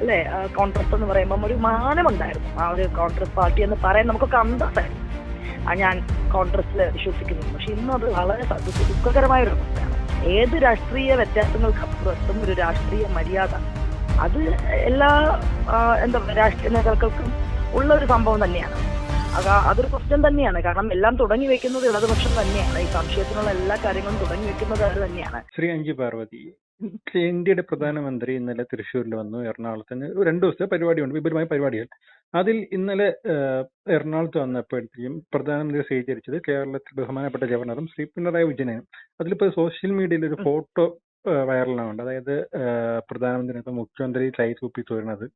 അല്ലെ? കോൺഗ്രസ് എന്ന് പറയുമ്പം ഒരു മാനമുണ്ടായിരുന്നു. ആ ഒരു കോൺഗ്രസ് പാർട്ടി എന്ന് പറയാൻ നമുക്കൊക്കെ അന്തസ്സായിരുന്നു. ആ ഞാൻ കോൺഗ്രസ്സിൽ വിശ്വസിക്കുന്നു പക്ഷെ ഇന്ന് അത് വളരെ ദുഃഖകരമായ ഒരു അവസ്ഥയാണ്. ഏത് രാഷ്ട്രീയ വ്യത്യാസങ്ങൾക്കപ്പുറത്തും ഒരു രാഷ്ട്രീയ മര്യാദ അത് എല്ലാ എന്താ രാഷ്ട്രീയ നേതാക്കൾക്കും ഉള്ള ഒരു സംഭവം തന്നെയാണ്. അത് അതൊരു പ്രശ്നം തന്നെയാണ്. കാരണം എല്ലാം തുടങ്ങി വെക്കുന്നത് ഇടതുപക്ഷം തന്നെയാണ്. ഈ സംശയത്തിനുള്ള എല്ലാ കാര്യങ്ങളും തുടങ്ങി വെക്കുന്നത് അത് തന്നെയാണ്. ശ്രീ അഞ്ജു പാർവതി ഇന്ത്യയുടെ പ്രധാനമന്ത്രി ഇന്നലെ തൃശ്ശൂരിൽ വന്നു. എറണാകുളത്തിന് രണ്ടു ദിവസത്തെ പരിപാടിയുണ്ട്. വിപുലമായ പരിപാടികൾ. അതിൽ ഇന്നലെ ഏഹ്, എറണാകുളത്ത് വന്നപ്പോഴത്തേക്കും പ്രധാനമന്ത്രി സ്വീകരിച്ചത് കേരളത്തിൽ ബഹുമാനപ്പെട്ട ഗവർണറും ശ്രീ പിണറായി വിജയനും. അതിലിപ്പോ സോഷ്യൽ മീഡിയയിൽ ഒരു ഫോട്ടോ വൈറലാവുണ്ട്. അതായത് ഏഹ്, പ്രധാനമന്ത്രി മുഖ്യമന്ത്രി കൈ തൂപ്പി തോരുന്നത്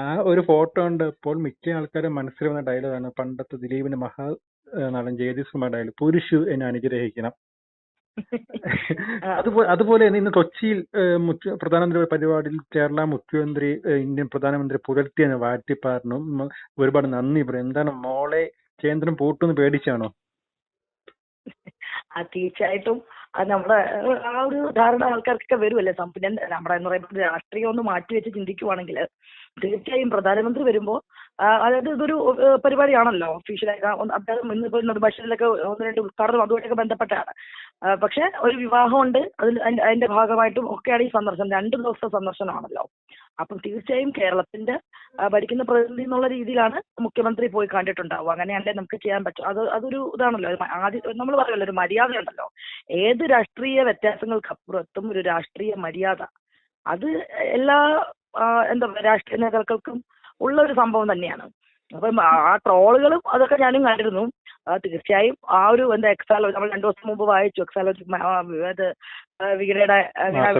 ആ ഒരു ഫോട്ടോ കണ്ടപ്പോൾ മിക്ക ആൾക്കാരും മനസ്സിൽ വന്ന ഡയലോഗാണ് പണ്ടത്തെ ദിലീപിന്റെ മഹാ ഏഹ്, നടൻ ജഗദീഷ് കുമാർ ഡയലോഗ് പുരുഷു എന്നെ അനുഗ്രഹിക്കണം. അതുപോലെ അതുപോലെ തന്നെ ഇന്ന് കൊച്ചിയിൽ പ്രധാനമന്ത്രി പരിപാടിയിൽ കേരള മുഖ്യമന്ത്രി ഇന്ത്യൻ പ്രധാനമന്ത്രി പുലർത്തിയെന്ന് വാറ്റിപ്പാറിനും ഒരുപാട് നന്ദി പറയും. എന്താണ് മോളെ കേന്ദ്രം പൂട്ടുന്ന് പേടിച്ചാണോ? തീർച്ചയായിട്ടും. അത് നമ്മുടെ ആ ഒരു ധാരണ ആൾക്കാർക്കൊക്കെ വരുമല്ലേ? സംഭവം നമ്മുടെ എന്ന് പറയുമ്പോൾ രാഷ്ട്രീയം ഒന്ന് മാറ്റി വെച്ച് ചിന്തിക്കുവാണെങ്കിൽ തീർച്ചയായും പ്രധാനമന്ത്രി വരുമ്പോൾ അതായത് ഇതൊരു പരിപാടിയാണല്ലോ ഒഫീഷ്യലായി അദ്ദേഹം ഇന്നിപ്പോൾ നെടുമ്പാശ്ശേരിയിലൊക്കെ ഒന്ന് രണ്ട് ഉദ്ഘാടനം അതുമായിട്ടൊക്കെ ബന്ധപ്പെട്ടാണ് പക്ഷെ ഒരു വിവാഹമുണ്ട്. അതിൽ അതിന്റെ ഭാഗമായിട്ടും ഒക്കെയാണ് ഈ സന്ദർശനം. രണ്ട് ദിവസത്തെ സന്ദർശനമാണല്ലോ. അപ്പം തീർച്ചയായും കേരളത്തിന്റെ ഭരിക്കുന്ന പ്രതിനിധി എന്നുള്ള രീതിയിലാണ് മുഖ്യമന്ത്രി പോയി കണ്ടിട്ടുണ്ടാവും അങ്ങനെയല്ലേ നമുക്ക് ചെയ്യാൻ പറ്റും. അത് അതൊരു ഇതാണല്ലോ. ആദ്യം നമ്മൾ പറയുമല്ലോ ഒരു മര്യാദ ഉണ്ടല്ലോ ഏത് രാഷ്ട്രീയ വ്യത്യാസങ്ങൾക്കപ്പുറത്തും ഒരു രാഷ്ട്രീയ മര്യാദ. അത് എല്ലാ എന്താ പറയുക രാഷ്ട്രീയ നേതാക്കൾക്കും ഉള്ള ഒരു സംഭവം തന്നെയാണ്. അപ്പം ആ ട്രോളുകളും അതൊക്കെ ഞാനും കണ്ടിരുന്നു. തീർച്ചയായും ആ ഒരു എന്താ എക്സാലോ നമ്മൾ രണ്ടു ദിവസം മുമ്പ് വായിച്ചു. എക്സാലോജി അത്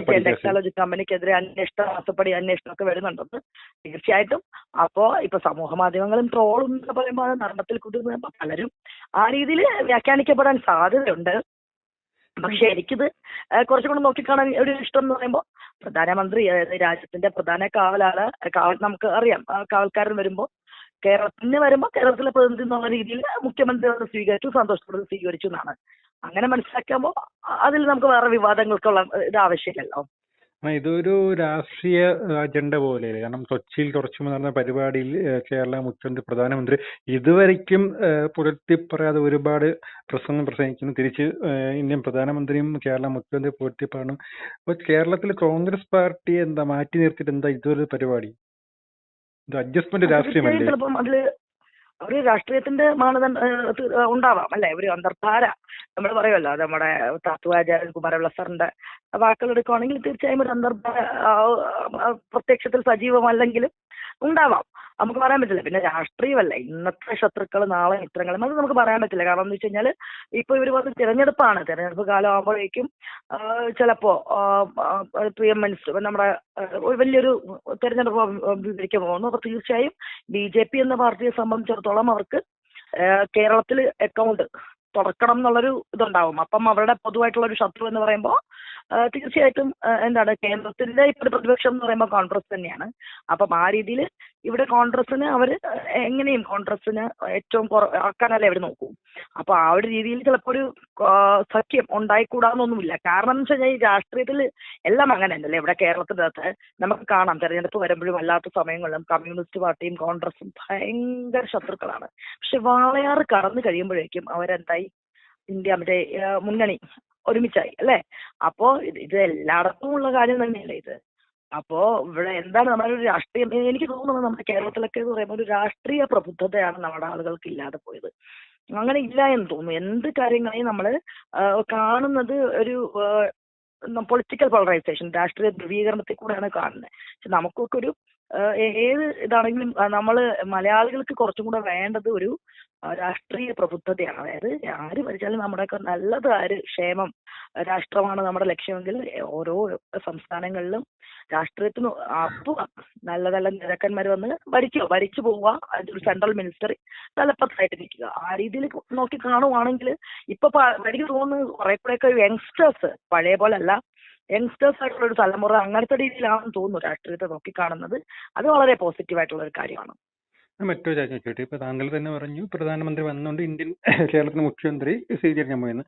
കേസ്. എക്സാലോജി കമ്പനിക്കെതിരെ അന്വേഷണം മാസപ്പടി അന്വേഷണം ഒക്കെ വരുന്നുണ്ടെന്ന് തീർച്ചയായിട്ടും. അപ്പോ ഇപ്പൊ സമൂഹ മാധ്യമങ്ങളും ട്രോളും എന്നൊക്കെ പറയുമ്പോൾ അത് നർമ്മത്തിൽ കുതിർന്ന് പലരും ആ രീതിയിൽ വ്യാഖ്യാനിക്കപ്പെടാൻ സാധ്യതയുണ്ട്. പക്ഷെ എനിക്കിത് കുറച്ചും കൂടെ നോക്കിക്കാണാൻ ഒരു ഇഷ്ടം എന്ന് പറയുമ്പോൾ പ്രധാനമന്ത്രി അതായത് രാജ്യത്തിന്റെ പ്രധാന കാവലാണ്. കാവൽ നമുക്ക് അറിയാം. കാവൽക്കാരൻ വരുമ്പോൾ കേരളത്തിന് വരുമ്പോൾ കേരളത്തിലെ പ്രതിനിധി എന്നുള്ള രീതിയിൽ മുഖ്യമന്ത്രി അത് സ്വീകരിച്ചു സന്തോഷത്തോടെ സ്വീകരിച്ചു എന്നാണ്. അങ്ങനെ മനസ്സിലാക്കുമ്പോൾ അതിൽ നമുക്ക് വേറെ വിവാദങ്ങൾക്കുള്ള ഇത് ആവശ്യമില്ലല്ലോ. ഇതൊരു രാഷ്ട്രീയ അജണ്ട പോലെ കാരണം കൊച്ചിയിൽ കുറച്ചു മുമ്പ് നടന്ന പരിപാടിയിൽ കേരള മുഖ്യമന്ത്രി പ്രധാനമന്ത്രി ഇതുവരയ്ക്കും പുലർത്തി പറയാതെ ഒരുപാട് പ്രസംഗം പ്രസംഗിക്കുന്നു. തിരിച്ച് ഇന്ത്യൻ പ്രധാനമന്ത്രിയും കേരള മുഖ്യമന്ത്രി പുലർത്തി പറഞ്ഞു അപ്പൊ കേരളത്തിൽ കോൺഗ്രസ് പാർട്ടി എന്താ മാറ്റി നിർത്തിയിട്ട് എന്താ ഇതൊരു പരിപാടി? ഇത് അഡ്ജസ്റ്റ്മെന്റ് രാഷ്ട്രീയമല്ലേ? ഒരു രാഷ്ട്രീയത്തിന്റെ മാനദണ്ഡ ഉണ്ടാവാം അല്ലെ? ഒരു അന്തർധാര നമ്മൾ പറയുമല്ലോ നമ്മുടെ തത്വാചാര്യൻ കുമാരവിള സാറിന്റെ വാക്കുകൾ എടുക്കുകയാണെങ്കിൽ തീർച്ചയായും ഒരു അന്തർധാര പ്രത്യക്ഷത്തിൽ സജീവമല്ലെങ്കിലും ഉണ്ടാവാം. നമുക്ക് പറയാൻ പറ്റില്ല. പിന്നെ രാഷ്ട്രീയമല്ല. ഇന്നത്തെ ശത്രുക്കൾ നാളെ മിത്രങ്ങൾ അത് നമുക്ക് പറയാൻ പറ്റില്ല. കാരണം എന്ന് വെച്ച് കഴിഞ്ഞാൽ ഇപ്പൊ ഇവർ വന്ന് തിരഞ്ഞെടുപ്പാണ്. തിരഞ്ഞെടുപ്പ് കാലം ആകുമ്പോഴേക്കും ചിലപ്പോ പി എം മിനിസ്റ്റർ നമ്മുടെ വലിയൊരു തിരഞ്ഞെടുപ്പ് വിവരിക്കാൻ പോകുന്നു. അപ്പൊ തീർച്ചയായും ബി ജെ പി എന്ന പാർട്ടിയെ സംബന്ധിച്ചിടത്തോളം അവർക്ക് കേരളത്തിൽ അക്കൗണ്ട് തുറക്കണം എന്നുള്ളൊരു ഇതുണ്ടാവും. അപ്പം അവരുടെ പൊതുവായിട്ടുള്ള ഒരു ശത്രു എന്ന് പറയുമ്പോൾ തീർച്ചയായിട്ടും എന്താണ് കേന്ദ്രത്തിന്റെ ഇപ്പോൾ പ്രതിപക്ഷം എന്ന് പറയുമ്പോൾ കോൺഗ്രസ് തന്നെയാണ്. അപ്പം ആ രീതിയിൽ ഇവിടെ കോൺഗ്രസിന് അവർ എങ്ങനെയും കോൺഗ്രസിന് ഏറ്റവും കുറ ആക്കാനല്ലേ അവർ നോക്കൂ. അപ്പൊ ആ ഒരു രീതിയിൽ ചിലപ്പോൾ ഒരു സഖ്യം ഉണ്ടായിക്കൂടാന്നൊന്നുമില്ല. കാരണം എന്ന് വെച്ച് കഴിഞ്ഞാൽ ഈ രാഷ്ട്രീയത്തിൽ എല്ലാം അങ്ങനെ തന്നെയല്ലേ ഇവിടെ കേരളത്തിന്റെ അകത്ത് നമുക്ക് കാണാം തെരഞ്ഞെടുപ്പ് വരുമ്പോഴും അല്ലാത്ത സമയങ്ങളിലും കമ്മ്യൂണിസ്റ്റ് പാർട്ടിയും കോൺഗ്രസും ഭയങ്കര ശത്രുക്കളാണ്. പക്ഷെ വാളയാറ് കടന്നു കഴിയുമ്പോഴേക്കും അവരെന്തായി? ഇന്ത്യ മറ്റേ മുന്നണി ഒരുമിച്ചായി അല്ലേ? അപ്പോ ഇത് എല്ലായിടത്തും ഉള്ള കാര്യം തന്നെയല്ലേ ഇത്. അപ്പോ ഇവിടെ എന്താണ് നമ്മുടെ ഒരു രാഷ്ട്രീയം? എനിക്ക് തോന്നുന്നത് നമ്മുടെ കേരളത്തിലൊക്കെ എന്ന് പറയുമ്പോൾ ഒരു രാഷ്ട്രീയ പ്രബുദ്ധതയാണ് നമ്മുടെ ആളുകൾക്ക് ഇല്ലാതെ പോയത്. അങ്ങനെ ഇല്ല എന്ന് തോന്നുന്നു. എന്ത് കാര്യങ്ങളെയും നമ്മൾ കാണുന്നത് ഒരു പൊളിറ്റിക്കൽ പോളറൈസേഷൻ രാഷ്ട്രീയ ധ്രുവീകരണത്തിൽ കൂടെയാണ് കാണുന്നത്. പക്ഷെ നമുക്കൊക്കെ ഒരു ഏത് ഇതാണെങ്കിലും നമ്മൾ മലയാളികൾക്ക് കുറച്ചും കൂടെ വേണ്ടത് ഒരു രാഷ്ട്രീയ പ്രബുദ്ധതയാണ്. അതായത് ആര് ഭരിച്ചാലും നമ്മുടെയൊക്കെ നല്ലത് ആര് ക്ഷേമം രാഷ്ട്രമാണ് നമ്മുടെ ലക്ഷ്യമെങ്കിൽ ഓരോ സംസ്ഥാനങ്ങളിലും രാഷ്ട്രീയത്തിന് അപ്പുക നല്ല നല്ല നേതാക്കന്മാർ വന്ന് ഭരിക്കുക ഭരിച്ചു പോവുക. സെൻട്രൽ മിനിസ്റ്റർ തലപ്പത്തായിട്ട് നിൽക്കുക. ആ രീതിയിൽ നോക്കി കാണുവാണെങ്കിൽ ഇപ്പൊ എനിക്ക് തോന്നുന്നു കുറെ കൂടെയൊക്കെ യങ്സ്റ്റേഴ്സ് പഴയ പോലെ അല്ല യങ്സ്റ്റേഴ്സ് ആയിട്ടുള്ള ഒരു തലമുറ അങ്ങനത്തെ രീതിയിലാണെന്ന് തോന്നുന്നു രാഷ്ട്രീയത്തെ നോക്കി കാണുന്നത്. അത് വളരെ പോസിറ്റീവ് ആയിട്ടുള്ള ഒരു കാര്യമാണ്. മറ്റൊരു കാര്യം ചോദിച്ചോട്ടെ? ഇപ്പൊ താങ്കൾ തന്നെ പറഞ്ഞു പ്രധാനമന്ത്രി വന്നുകൊണ്ട് ഇന്ത്യൻ കേരളത്തിന്റെ മുഖ്യമന്ത്രി സ്വീകരിക്കാൻ പോയെന്ന്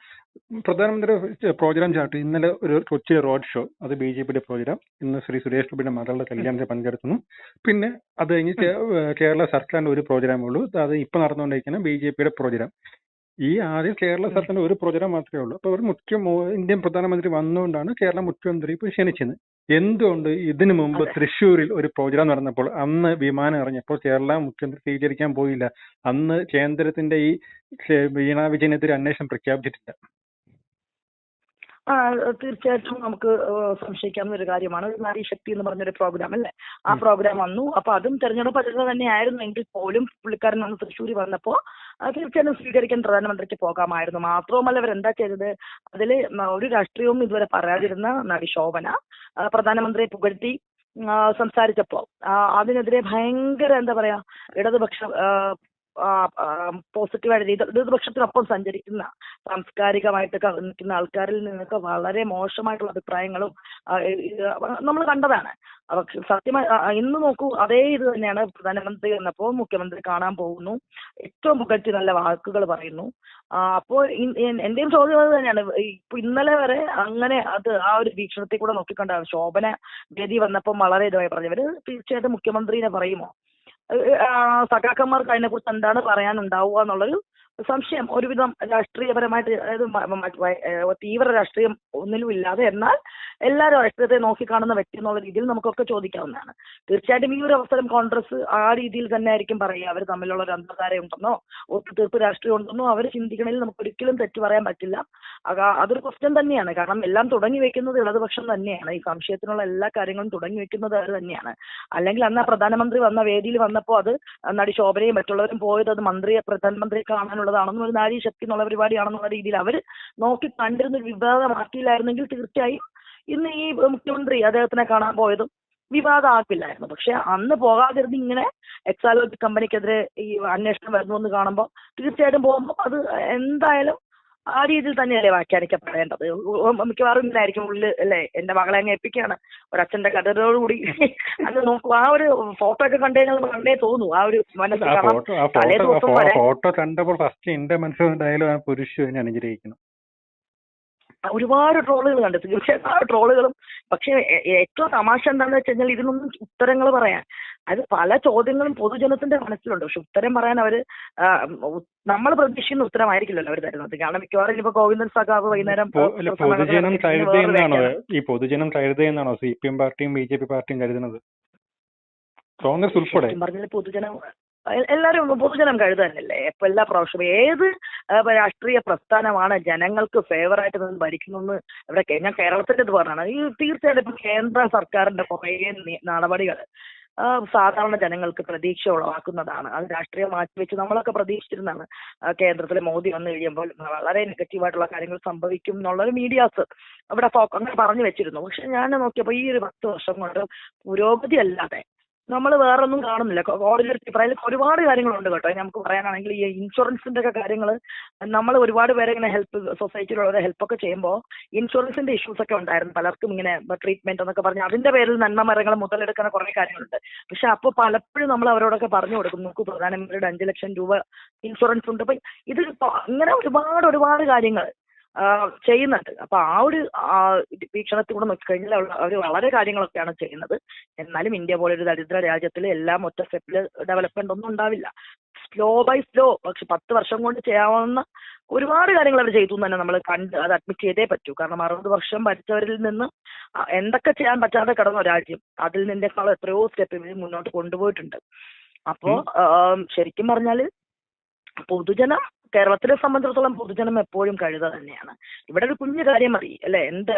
പ്രധാനമന്ത്രി പ്രോഗ്രാം ചാർട്ട് ഇന്നലെ ഒരു കൊച്ചി റോഡ് ഷോ അത് ബി ജെ പിയുടെ പ്രോഗ്രാം. ഇന്ന് ശ്രീ സുരേഷ് ഗോപിയുടെ മകളുടെ കല്യാണത്തിൽ പങ്കെടുക്കുന്നു. പിന്നെ അത് കഴിഞ്ഞ് കേരള സർക്കാരിന്റെ ഒരു പ്രോഗ്രാമേ ഉള്ളൂ. അത് ഇപ്പൊ നടന്നുകൊണ്ടിരിക്കുന്ന ബി ജെ പിയുടെ പ്രോഗ്രാം. ഈ ആദ്യം കേരള സർക്കാരിന്റെ ഒരു പ്രോഗ്രാം മാത്രമേ ഉള്ളൂ. അപ്പൊ ഒരു മുഖ്യ ഇന്ത്യൻ പ്രധാനമന്ത്രി വന്നുകൊണ്ടാണ് കേരള മുഖ്യമന്ത്രി ഇപ്പൊ ക്ഷണിച്ചത്. എന്തുകൊണ്ട് ഇതിനു മുമ്പ്. തൃശ്ശൂരിൽ ഒരു പ്രോഗ്രാം നടന്നപ്പോൾ അന്ന് വിമാനം ഇറങ്ങിയപ്പോൾ കേരള മുഖ്യമന്ത്രി സ്വീകരിക്കാൻ പോയില്ല. അന്ന് കേന്ദ്രത്തിന്റെ ഈ വീണ വിജയനെതിരെ അന്വേഷണം പ്രഖ്യാപിച്ചിട്ടില്ല. ആ തീർച്ചയായിട്ടും നമുക്ക് സംശയിക്കാവുന്ന ഒരു കാര്യമാണ്. ഒരു നാരി ശക്തി എന്ന് പറഞ്ഞൊരു പ്രോഗ്രാം അല്ലേ? ആ പ്രോഗ്രാം വന്നു. അപ്പൊ അതും തെരഞ്ഞെടുപ്പ് അജണ്ട തന്നെയായിരുന്നു. എങ്കിൽ പോലും പുള്ളിക്കാരൻ അന്ന് തൃശ്ശൂർ വന്നപ്പോ തീർച്ചയായിട്ടും സ്വീകരിക്കാൻ പ്രധാനമന്ത്രിക്ക് പോകാമായിരുന്നു. മാത്രവുമല്ല ഇവരെന്താ ചെയ്തത്? അതിൽ ഒരു രാഷ്ട്രീയവും ഇതുവരെ പറയാതിരുന്ന നടി ശോഭന പ്രധാനമന്ത്രിയെ പുകഴ്ത്തി സംസാരിച്ചപ്പോ അതിനെതിരെ ഭയങ്കര എന്താ പറയാ ഇടതുപക്ഷ പോസിറ്റീവായിട്ട് ഇടതുപക്ഷത്തിനൊപ്പം സഞ്ചരിക്കുന്ന സാംസ്കാരികമായിട്ടൊക്കെ നിൽക്കുന്ന ആൾക്കാരിൽ നിന്നൊക്കെ വളരെ മോശമായിട്ടുള്ള അഭിപ്രായങ്ങളും നമ്മൾ കണ്ടതാണ്. സത്യമായി ഇന്ന് നോക്കൂ അതേ ഇത് തന്നെയാണ് പ്രധാനമന്ത്രി വന്നപ്പോൾ മുഖ്യമന്ത്രി കാണാൻ പോകുന്നു. ഏറ്റവും പുകഴ്ത്തി നല്ല വാക്കുകൾ പറയുന്നു. അപ്പോ അപ്പോൾ എന്റെയും ചോദ്യം അത് തന്നെയാണ്. ഇപ്പൊ ഇന്നലെ വരെ അങ്ങനെ അത് ആ ഒരു വീക്ഷണത്തിൽ കൂടെ നോക്കിക്കണ്ടാണ് ശോഭന വേദി വന്നപ്പോൾ വളരെ ഇതുമായി പറഞ്ഞവര് തീർച്ചയായിട്ടും മുഖ്യമന്ത്രിനെ പറയുമോ? സഖാക്കന്മാർക്ക് അതിനെക്കുറിച്ച് എന്താണ് പറയാനുണ്ടാവുക എന്നുള്ളൊരു സംശയം. ഒരുവിധം രാഷ്ട്രീയപരമായിട്ട് അതായത് തീവ്ര രാഷ്ട്രീയം ഒന്നിലും ഇല്ലാതെ എന്നാൽ എല്ലാ രാഷ്ട്രീയത്തെ നോക്കിക്കാണുന്ന വ്യക്തി എന്നുള്ള രീതിയിൽ നമുക്കൊക്കെ ചോദിക്കാവുന്നതാണ്. തീർച്ചയായിട്ടും ഈ ഒരു അവസരം കോൺഗ്രസ് ആ രീതിയിൽ തന്നെ ആയിരിക്കും പറയുക. അവർ തമ്മിലുള്ള ഒരു അന്ധകാരം ഉണ്ടെന്നോ ഒത്തുതീർപ്പ് രാഷ്ട്രീയം ഉണ്ടെന്നോ അവർ ചിന്തിക്കണമെങ്കിൽ നമുക്ക് ഒരിക്കലും തെറ്റ് പറയാൻ പറ്റില്ല. അതൊരു ക്വസ്റ്റ്യൻ തന്നെയാണ്. കാരണം എല്ലാം തുടങ്ങി വെക്കുന്നത് ഇടതുപക്ഷം തന്നെയാണ്. ഈ സംശയത്തിനുള്ള എല്ലാ കാര്യങ്ങളും തുടങ്ങി വെക്കുന്നത് അവർ തന്നെയാണ്. അല്ലെങ്കിൽ അന്ന് പ്രധാനമന്ത്രി വന്ന വേദിയിൽ വന്നപ്പോൾ അത് നടി ശോഭനയും മറ്റുള്ളവരും പോയത് അത് മന്ത്രിയെ പ്രധാനമന്ത്രിയെ കാണാനുള്ളതാണെന്നും ഒരു നാരീ ശക്തി എന്നുള്ള പരിപാടിയാണെന്നുള്ള രീതിയിൽ അവർ നോക്കി കണ്ടിരുന്ന ഒരു വിവാദമാക്കിയില്ലായിരുന്നെങ്കിൽ തീർച്ചയായും ഇന്ന് ഈ മുഖ്യമന്ത്രി അദ്ദേഹത്തിനെ കാണാൻ പോയതും വിവാദമാക്കില്ലായിരുന്നു. പക്ഷെ അന്ന് പോകാതിരുന്ന് ഇങ്ങനെ എക്സാലോജി കമ്പനിക്കെതിരെ ഈ അന്വേഷണം വരുന്നു എന്ന് കാണുമ്പോൾ തീർച്ചയായിട്ടും പോകുമ്പോൾ അത് എന്തായാലും ആ രീതിയിൽ തന്നെയല്ലേ വ്യാഖ്യാനിക്കപ്പെടേണ്ടത് മിക്കവാറും ഇല്ലായിരിക്കും ഉള്ളിൽ അല്ലേ? എന്റെ മകളെ അങ്ങ് ഏൽപ്പിക്കുകയാണ്. ഒരച്ഛന്റെ കഥയോടുകൂടി അത് നോക്കും. ആ ഒരു ഫോട്ടോ ഒക്കെ കണ്ടു കഴിഞ്ഞാൽ കണ്ടേ തോന്നും. ആ ഒരു മനസ്സ് ഫോട്ടോ കണ്ടപ്പോൾ ഫസ്റ്റ് എന്റെ മനസ്സിലുണ്ടായാലും ആ പുരുഷനെ അനുഗ്രഹിക്കണം. ഒരുപാട് ട്രോളുകൾ കണ്ടു. തീർച്ചയായിട്ടും ആ ട്രോളുകളും. പക്ഷെ ഏറ്റവും തമാശ എന്താണെന്ന് വെച്ച് കഴിഞ്ഞാൽ ഇതിനൊന്നും ഉത്തരങ്ങൾ പറയാൻ. അത് പല ചോദ്യങ്ങളും പൊതുജനത്തിന്റെ മനസ്സിലുണ്ട്. പക്ഷെ ഉത്തരം പറയാൻ അവർ നമ്മൾ പ്രതീക്ഷിക്കുന്ന ഉത്തരമായിരിക്കില്ലല്ലോ അവർ തരുന്നത്. കാരണം മിക്കവാറും ഇനിയിപ്പോ ഗോവിന്ദൻ സഖാവ് വൈകുന്നേരം പൊതുജനം. ഈ പൊതുജനം കരുതുന്നതാണോ സി പി എം പാർട്ടിയും ബി ജെ പി പാർട്ടിയും കരുതുന്നത്? കോൺഗ്രസ് ഉൾപ്പെടെ? പറഞ്ഞത് പൊതുജനം എല്ലാവരും പൊതുജനം കഴുതന്നല്ലേ ഇപ്പൊ എല്ലാ പ്രാവശ്യവും ഏത് രാഷ്ട്രീയ പ്രസ്ഥാനമാണ് ജനങ്ങൾക്ക് ഫേവറായിട്ട് നിന്ന് ഭരിക്കുന്നതെന്ന് ഇവിടെ ഞാൻ കേരളത്തിന്റെ ഇത് പറഞ്ഞാണ് ഈ തീർച്ചയായിട്ടും ഇപ്പൊ കേന്ദ്ര സർക്കാരിന്റെ കുറേ നടപടികൾ സാധാരണ ജനങ്ങൾക്ക് പ്രതീക്ഷ ഉളവാക്കുന്നതാണ്. അത് രാഷ്ട്രീയം മാറ്റിവെച്ച് നമ്മളൊക്കെ പ്രതീക്ഷിച്ചിരുന്നതാണ്. കേന്ദ്രത്തിലെ മോദി വന്നു കഴിയുമ്പോൾ വളരെ നെഗറ്റീവായിട്ടുള്ള കാര്യങ്ങൾ സംഭവിക്കും എന്നുള്ളൊരു മീഡിയാസ് അവിടെ അങ്ങനെ പറഞ്ഞു വെച്ചിരുന്നു. പക്ഷെ ഞാൻ നോക്കിയപ്പോൾ ഈ ഒരു പത്ത് വർഷം കൊണ്ട് പുരോഗതി അല്ലാതെ നമ്മൾ വേറൊന്നും കാണുന്നില്ല. ഓർഡിനറി പേപ്പർ ഒരുപാട് കാര്യങ്ങളുണ്ട് കേട്ടോ. നമുക്ക് പറയാനാണെങ്കിൽ ഈ ഇൻഷുറൻസിന്റെ ഒക്കെ കാര്യങ്ങൾ നമ്മൾ ഒരുപാട് പേരെ ഇങ്ങനെ ഹെൽപ്പ് സൊസൈറ്റിയിലുള്ളവരെ ഹെൽപ്പൊക്കെ ചെയ്യുമ്പോൾ ഇൻഷുറൻസിന്റെ ഇഷ്യൂസ് ഒക്കെ ഉണ്ടായിരുന്നു. പലർക്കും ഇങ്ങനെ ട്രീറ്റ്മെന്റ് എന്നൊക്കെ പറഞ്ഞ് അതിന്റെ പേരിൽ നന്മ മരങ്ങൾ മുതലെടുക്കുന്ന കുറെ കാര്യങ്ങളുണ്ട്. പക്ഷെ അപ്പോൾ പലപ്പോഴും നമ്മൾ അവരോടൊക്കെ പറഞ്ഞു കൊടുക്കും. നമുക്ക് പ്രധാനമന്ത്രിയുടെ അഞ്ച് ലക്ഷം രൂപ ഇൻഷുറൻസ് ഉണ്ട്. അപ്പം ഇത് അങ്ങനെ ഒരുപാട് ഒരുപാട് കാര്യങ്ങൾ ചെയ്യുന്നുണ്ട്. അപ്പൊ ആ ഒരു കൂടെ നോക്കിക്കഴിഞ്ഞാൽ അവർ വളരെ കാര്യങ്ങളൊക്കെയാണ് ചെയ്യുന്നത്. എന്നാലും ഇന്ത്യ പോലെ ഒരു ദരിദ്ര രാജ്യത്തിൽ എല്ലാം ഒറ്റ സ്റ്റെപ്പിൽ ഡെവലപ്മെന്റ് ഒന്നും ഉണ്ടാവില്ല. സ്ലോ ബൈ സ്ലോ പക്ഷെ പത്ത് വർഷം കൊണ്ട് ചെയ്യാവുന്ന ഒരുപാട് കാര്യങ്ങൾ അവർ ചെയ്തു തന്നെ നമ്മൾ കണ്ട് അത് അഡ്മിറ്റ് ചെയ്തേ പറ്റൂ. കാരണം അറുപത് വർഷം ഭരിച്ചവരിൽ നിന്ന് എന്തൊക്കെ ചെയ്യാൻ പറ്റാതെ കിടന്ന രാജ്യം അതിൽ നിന്നേക്കാളും എത്രയോ സ്റ്റെപ്പ് ഇവർ മുന്നോട്ട് കൊണ്ടുപോയിട്ടുണ്ട്. അപ്പോ ശരിക്കും പറഞ്ഞാൽ പൊതുജനം കേരളത്തിലെ സംബന്ധിച്ചിടത്തോളം പൊതുജനം എപ്പോഴും കഴുത തന്നെയാണ്. ഇവിടെ ഒരു കുഞ്ഞു കാര്യം മതി അല്ലെ? എന്ത്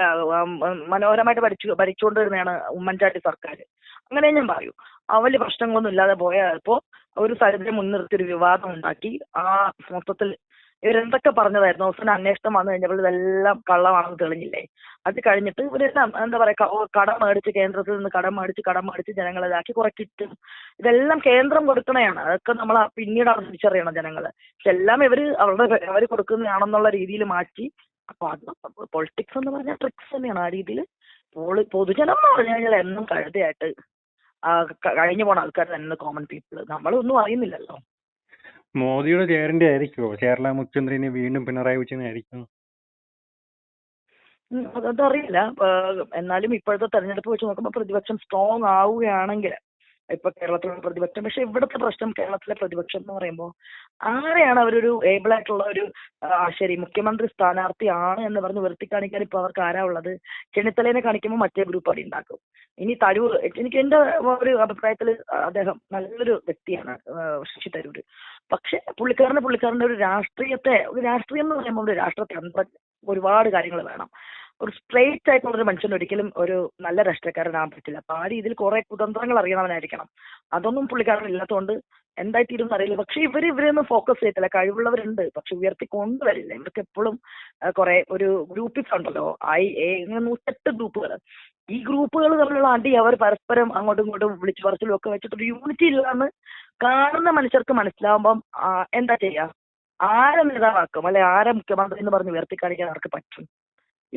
മനോഹരമായിട്ട് ഭരിച്ചു ഭരിച്ചുകൊണ്ടിരുന്നതാണ് ഉമ്മൻചാണ്ടി സർക്കാർ അങ്ങനെ ഞാൻ പറയൂ വലിയ പ്രശ്നങ്ങളൊന്നും ഇല്ലാതെ പോയപ്പോ ഒരു സ്ഥലത്തെ മുൻനിർത്തി ഒരു വിവാദം ഉണ്ടാക്കി ആ മൊത്തത്തിൽ ഇവരെന്തൊക്കെ പറഞ്ഞതായിരുന്നു? അവസാനം അന്വേഷണം വന്നു കഴിഞ്ഞപ്പോൾ ഇതെല്ലാം കള്ളമാണെന്ന് തെളിഞ്ഞില്ലേ? അത് കഴിഞ്ഞിട്ട് ഇവരെല്ലാം എന്താ പറയാ കടം മേടിച്ച് കേന്ദ്രത്തിൽ നിന്ന് കടം മേടിച്ച് കടം മേടിച്ച് ജനങ്ങളെ ഇതാക്കി കുറെ ഇതെല്ലാം കേന്ദ്രം കൊടുക്കണയാണ്. അതൊക്കെ നമ്മൾ പിന്നീടാണ് തിരിച്ചറിയണം ജനങ്ങൾ പക്ഷെ എല്ലാം ഇവർ അവരുടെ അവർ കൊടുക്കുന്നതാണെന്നുള്ള രീതിയിൽ മാറ്റി. അപ്പൊ അത് പൊളിറ്റിക്സ് എന്ന് പറഞ്ഞാൽ ട്രിക്സ് തന്നെയാണ്. ആ രീതിയിൽ പൊതുജനം എന്ന് പറഞ്ഞു കഴിഞ്ഞാൽ എന്നും കഴുതയായിട്ട് കഴിഞ്ഞു പോണ ആൾക്കാർ തന്നെ കോമൺ പീപ്പിൾ നമ്മളൊന്നും അറിയുന്നില്ലല്ലോ. മോദിയുടെ ഗ്യാരണ്ടി ആയിരിക്കുമോ കേരള മുഖ്യമന്ത്രിനെ വീണ്ടും പിണറായി വിജയൻ ആയിരിക്കും. ഉം, അത് അതറിയില്ല. എന്നാലും ഇപ്പോഴത്തെ തെരഞ്ഞെടുപ്പ് വെച്ച് നോക്കുമ്പോൾ പ്രതിപക്ഷം സ്ട്രോങ് ആവുകയാണെങ്കിൽ ഇപ്പൊ കേരളത്തിലുള്ള പ്രതിപക്ഷം പക്ഷെ ഇവിടുത്തെ പ്രശ്നം കേരളത്തിലെ പ്രതിപക്ഷം എന്ന് പറയുമ്പോൾ ആരെയാണ് അവരൊരു ഏബിൾ ആയിട്ടുള്ള ഒരു ശരി മുഖ്യമന്ത്രി സ്ഥാനാർത്ഥി ആണ് എന്ന് പറഞ്ഞ് ഉയർത്തി കാണിക്കാൻ ഇപ്പൊ അവർക്ക് ആരാ ഉള്ളത്? ചെന്നിത്തലേനെ കാണിക്കുമ്പോൾ മറ്റേ ഗ്രൂപ്പ് അടി ഉണ്ടാക്കും. ഇനി തരൂർ എനിക്ക് എന്റെ ഒരു അഭിപ്രായത്തിൽ അദ്ദേഹം നല്ലൊരു വ്യക്തിയാണ് ശശി തരൂർ പക്ഷെ പുള്ളിക്കാരന് പുള്ളിക്കാരന്റെ ഒരു രാഷ്ട്രീയത്തെ ഒരു രാഷ്ട്രീയം എന്ന് പറയുമ്പോൾ ഒരു രാഷ്ട്രതന്ത്രം ഒരുപാട് കാര്യങ്ങൾ വേണം. ഒരു സ്ട്രേറ്റ് ആയിട്ടുള്ള ഒരു മനുഷ്യൻ ഒരിക്കലും ഒരു നല്ല രാഷ്ട്രീയക്കാരനാകാൻ പറ്റില്ല. അപ്പൊ ആ രീതിയിൽ കുറെ കുതന്ത്രങ്ങൾ അറിയണവനായിരിക്കണം അതൊന്നും പുള്ളിക്കാരൻ ഇല്ലാത്തതുകൊണ്ട് എന്തായിത്തീരും അറിയില്ല പക്ഷെ ഇവർ ഇവരൊന്നും ഫോക്കസ് ചെയ്യത്തില്ല. കഴിവുള്ളവരുണ്ട്. പക്ഷെ ഉയർത്തി കൊണ്ടുവരില്ല ഇവർക്ക് എപ്പോഴും കുറെ ഒരു ഗ്രൂപ്പിസ് ഉണ്ടല്ലോ. ഐ എ ഇങ്ങനെ നൂറ്റെട്ട് ഗ്രൂപ്പുകൾ ഈ ഗ്രൂപ്പുകൾ തമ്മിലുള്ള അടി അവർ പരസ്പരം അങ്ങോട്ടും ഇങ്ങോട്ടും വിളിച്ചു പറച്ചിലും ഒക്കെ വെച്ചിട്ട് ഒരു യൂണിറ്റി ഇല്ലാന്ന് കാണുന്ന മനുഷ്യർക്ക് മനസ്സിലാവുമ്പം എന്താ ചെയ്യാ? ആരെ നേതാവാക്കും? അല്ലെ ആരെ മുഖ്യമന്ത്രി എന്ന് പറഞ്ഞ് ഉയർത്തി കാണിക്കാൻ അവർക്ക് പറ്റും?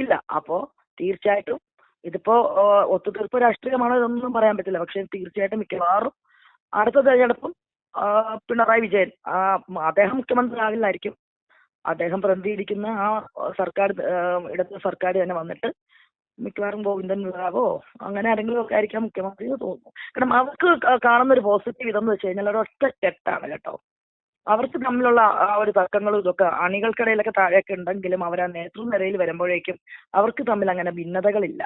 ഇല്ല. അപ്പോ തീർച്ചയായിട്ടും ഇതിപ്പോ ഒത്തുതീർപ്പ് രാഷ്ട്രീയമാണോ ഇതൊന്നും പറയാൻ പറ്റില്ല. പക്ഷെ തീർച്ചയായിട്ടും മിക്കവാറും അടുത്ത തെരഞ്ഞെടുപ്പും പിണറായി വിജയൻ അദ്ദേഹം മുഖ്യമന്ത്രി ആകില്ലായിരിക്കും. അദ്ദേഹം പ്രതിനിധീകരിക്കുന്ന ആ സർക്കാർ ഇടത്ത് ഇടത് സർക്കാർ തന്നെ വന്നിട്ട് മിക്കവാറും ഗോവിന്ദൻ വിഭാഗോ അങ്ങനെ ആരെങ്കിലും ഒക്കെ ആയിരിക്കാം മുഖ്യമന്ത്രി തോന്നുന്നു. കാരണം അവർക്ക് കാണുന്ന ഒരു പോസിറ്റീവ് ഇതെന്ന് വെച്ച് കഴിഞ്ഞാൽ ഒരൊറ്റ കെട്ടാണ് കേട്ടോ. അവർക്ക് തമ്മിലുള്ള ആ ഒരു തർക്കങ്ങളും ഇതൊക്കെ അണികൾക്കിടയിലൊക്കെ താഴെയൊക്കെ ഉണ്ടെങ്കിലും അവർ ആ നേതൃനിരയിൽ വരുമ്പോഴേക്കും അവർക്ക് തമ്മിൽ അങ്ങനെ ഭിന്നതകളില്ല.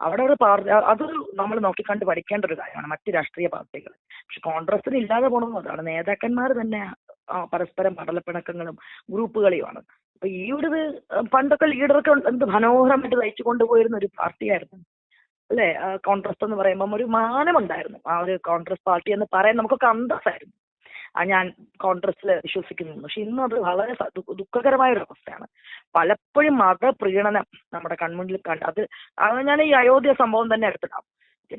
അവിടെ ഒരു പാർട്ടി അതൊരു നമ്മൾ നോക്കിക്കണ്ട് പഠിക്കേണ്ട ഒരു കാര്യമാണ് മറ്റ് രാഷ്ട്രീയ പാർട്ടികൾ. പക്ഷെ കോൺഗ്രസിന് ഇല്ലാതെ പോകണമെന്ന് അതാണ്. നേതാക്കന്മാർ തന്നെ പരസ്പരം പടലപ്പിണക്കങ്ങളും ഗ്രൂപ്പുകളിയുമാണ്. അപ്പൊ ഈ ഒരു പണ്ടൊക്കെ ലീഡറൊക്കെ എന്ത് മനോഹരമായിട്ട് നയിച്ചു കൊണ്ടുപോയിരുന്ന ഒരു പാർട്ടിയായിരുന്നു. അല്ലെ? കോൺഗ്രസ് എന്ന് പറയുമ്പം ഒരു മാനമുണ്ടായിരുന്നു. ആ ഒരു കോൺഗ്രസ് പാർട്ടി എന്ന് പറയാൻ നമുക്കൊക്കെ അന്തസ്സായിരുന്നു. ഞാൻ കോൺഗ്രസ്സിൽ വിശ്വസിക്കുന്നു പക്ഷെ ഇന്നും അത് വളരെ ദുഃഖകരമായ ഒരു അവസ്ഥയാണ്. പലപ്പോഴും മതപ്രീണനം നമ്മുടെ കൺമുന്നിൽ കണ്ട് അത് ഞാൻ ഈ അയോധ്യ സംഭവം തന്നെ എടുത്തിടാം.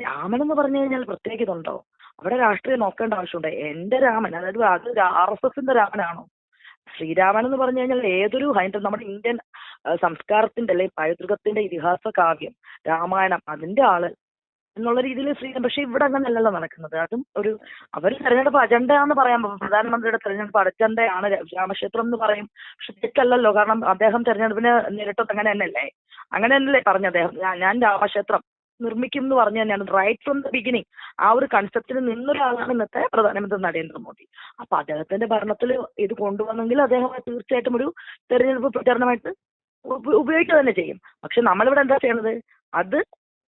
രാമൻ എന്ന് പറഞ്ഞു കഴിഞ്ഞാൽ പ്രത്യേകതയുണ്ടോ അവിടെ രാഷ്ട്രീയം നോക്കേണ്ട ആവശ്യമുണ്ട്. എന്റെ രാമൻ അതായത് അത് ആർ എസ് എസിന്റെ രാമനാണോ? ശ്രീരാമൻ എന്ന് പറഞ്ഞു കഴിഞ്ഞാൽ ഏതൊരു ഹൈന്ദവ നമ്മുടെ ഇന്ത്യൻ സംസ്കാരത്തിന്റെ അല്ലെങ്കിൽ പൈതൃകത്തിന്റെ ഇതിഹാസ കാവ്യം രാമായണം അതിന്റെ ആൾ എന്നുള്ള രീതിയിൽ ശ്രീരാം പക്ഷെ ഇവിടെ അങ്ങനെയല്ലല്ലോ നടക്കുന്നത്. അതും ഒരു അവർ തെരഞ്ഞെടുപ്പ് അജണ്ടയാന്ന് പറയാൻ പറ്റും. പ്രധാനമന്ത്രിയുടെ തെരഞ്ഞെടുപ്പ് അജണ്ടയാണ് രാമക്ഷേത്രം എന്ന് പറയും. പക്ഷെ തെറ്റല്ലല്ലോ. കാരണം അദ്ദേഹം തെരഞ്ഞെടുപ്പിന് നേരിട്ടത് അങ്ങനെ തന്നെയല്ലേ? അങ്ങനെ തന്നെയല്ലേ പറഞ്ഞു അദ്ദേഹം. ഞാൻ രാമക്ഷേത്രം നിർമ്മിക്കും എന്ന് പറഞ്ഞു തന്നെയാണ്. റൈറ്റ് ഫ്രം ദ ബിഗിനിങ് ആ ഒരു കൺസെപ്റ്റിൽ നിന്നൊരാളാണ് ഇന്നത്തെ പ്രധാനമന്ത്രി നരേന്ദ്രമോദി. അപ്പൊ അദ്ദേഹത്തിന്റെ ഭരണത്തിൽ ഇത് കൊണ്ടുവന്നെങ്കിൽ അദ്ദേഹം തീർച്ചയായിട്ടും ഒരു തെരഞ്ഞെടുപ്പ് പ്രചാരണമായിട്ട് ഉപ- ഉപയോഗിക്കുക തന്നെ ചെയ്യും. പക്ഷെ നമ്മളിവിടെ എന്താ ചെയ്യണത്? അത്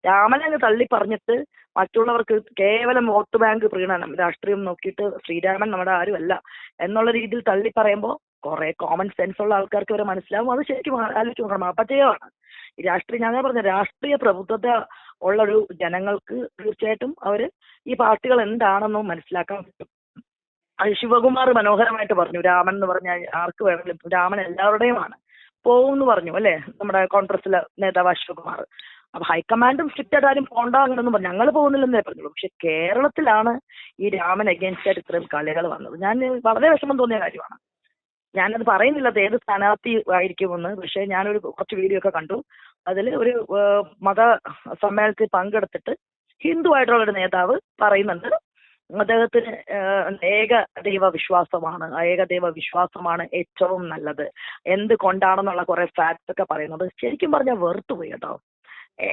രാമനെ അങ്ങ് തള്ളി പറഞ്ഞിട്ട് മറ്റുള്ളവർക്ക് കേവലം വോട്ട് ബാങ്ക് പ്രീണനം രാഷ്ട്രീയം നോക്കിയിട്ട് ശ്രീരാമൻ നമ്മുടെ ആരുമല്ല എന്നുള്ള രീതിയിൽ തള്ളി പറയുമ്പോൾ കുറെ കോമൺ സെൻസ് ഉള്ള ആൾക്കാർക്ക് വരെ മനസ്സിലാവും. അത് ശരിക്കും ആലോചിച്ച് നോക്കണം. അപജയമാണ്. ഈ രാഷ്ട്രീയ ഞാൻ പറഞ്ഞ രാഷ്ട്രീയ പ്രബുദ്ധത ഉള്ളൊരു ജനങ്ങൾക്ക് തീർച്ചയായിട്ടും അവർ ഈ പാർട്ടികൾ എന്താണെന്നും മനസ്സിലാക്കാൻ പറ്റും. അത് ശിവകുമാർ മനോഹരമായിട്ട് പറഞ്ഞു. രാമൻ എന്ന് പറഞ്ഞാൽ ആർക്ക് വേണമെങ്കിലും രാമൻ എല്ലാവരുടെയുമാണ്. പോകും എന്ന് പറഞ്ഞു അല്ലെ? നമ്മുടെ കോൺഗ്രസിലെ നേതാവ് അശോകുമാർ അപ്പൊ ഹൈക്കമാൻഡും സ്ട്രിക്റ്റ് ആയിട്ട് ആരും പോണ്ട പറഞ്ഞു ഞങ്ങൾ പോകുന്നില്ലെന്നേ പറഞ്ഞുള്ളൂ. പക്ഷെ കേരളത്തിലാണ് ഈ രാമൻ അഗേൻസ്റ്റ് ആയിട്ട് ഇത്രയും കളികൾ വന്നത്. ഞാൻ വളരെ വിഷമം തോന്നിയ കാര്യമാണ്. ഞാനത് പറയുന്നില്ല അത് ഏത് സ്ഥാനാർത്ഥി ആയിരിക്കുമെന്ന്. പക്ഷെ ഞാനൊരു കുറച്ച് വീഡിയോ ഒക്കെ കണ്ടു. അതിൽ ഒരു മത സമ്മേളനത്തിൽ പങ്കെടുത്തിട്ട് ഹിന്ദു ആയിട്ടുള്ള ഒരു നേതാവ് പറയുന്നുണ്ട് അദ്ദേഹത്തിന് ഏക ദൈവ വിശ്വാസമാണ്. ഏക ദൈവ വിശ്വാസമാണ് ഏറ്റവും നല്ലത്. എന്ത് കൊണ്ടാണെന്നുള്ള കുറെ ഫാക്ട്സ് ഒക്കെ പറയുന്നത്. ശരിക്കും പറഞ്ഞാൽ വെറുത്തുപോയി കേട്ടോ.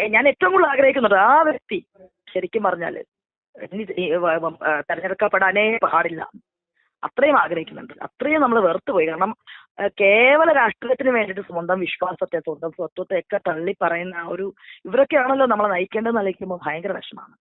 ഞാൻ ഏറ്റവും കൂടുതൽ ആഗ്രഹിക്കുന്നത് ആ വ്യക്തി ശരിക്കും വ- തെരഞ്ഞെടുക്കപ്പെടാനേ പാടില്ല. അത്രയും ആഗ്രഹിക്കുന്നുണ്ട്. അത്രയും നമ്മൾ വെറുത്തുപോയി കാരണം കേവല രാഷ്ട്രീയത്തിന് വേണ്ടിയിട്ട് സ്വന്തം വിശ്വാസത്തെ സ്വന്തം സ്വത്വത്തെ ഒക്കെ തള്ളി പറയുന്ന ഒരു ഇവരൊക്കെയാണല്ലോ നമ്മളെ നയിക്കേണ്ടതെന്ന് ആലോചിക്കുമ്പോൾ ഭയങ്കര വിഷമാണ്